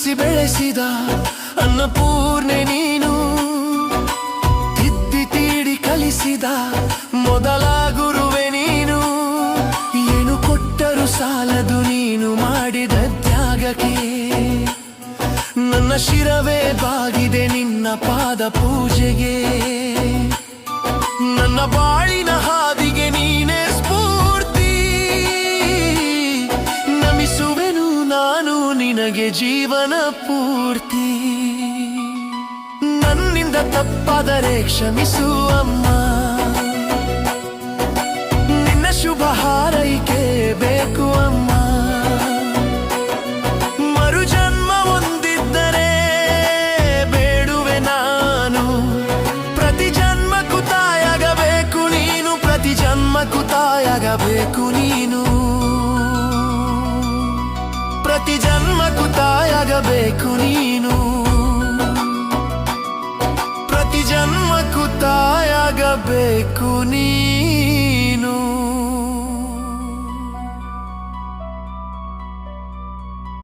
ಉಳಿಸಿ ಬೆಳೆಸಿದ ಅನ್ನಪೂರ್ಣೆ ನೀನು. ತಿದ್ದಿ ತೀಡಿ ಕಲಿಸಿದ ಮೊದಲ ಗುರುವೆ ನೀನು. ಏನು ಕೊಟ್ಟರು ಸಾಲದು ನೀನು ಮಾಡಿದ ತ್ಯಾಗಕ್ಕೆ. ನನ್ನ ಶಿರವೇ ಬಾಗಿದೆ ನಿನ್ನ ಪಾದ ಪೂಜೆಗೆ. ನನ್ನ ಬಾಳಿನ ನಿನಗೆ ಜೀವನ ಪೂರ್ತಿ. ನನ್ನಿಂದ ತಪ್ಪಾದರೆ ಕ್ಷಮಿಸು ಅಮ್ಮ. ನಿನ್ನ ಶುಭ ಹಾರೈಕೆ ಬೇಕು ಅಮ್ಮ. ಮರುಜನ್ಮ ಹೊಂದಿದ್ದರೆ ಬೇಡುವೆ ನಾನು. ಪ್ರತಿ ಜನ್ಮ ಕುತಾಯಾಗಬೇಕು ನೀನು, ಪ್ರತಿ ಜನ್ಮ ಕುತಾಯಾಗಬೇಕು ನೀನು. ಪ್ರತಿ ಜನ್ಮಕ್ಕೂ ತಾಯಾಗಬೇಕು ನೀನು. ಪ್ರತಿ ಜನ್ಮಕ್ಕೂ ತಾಯಾಗಬೇಕು ನೀನು.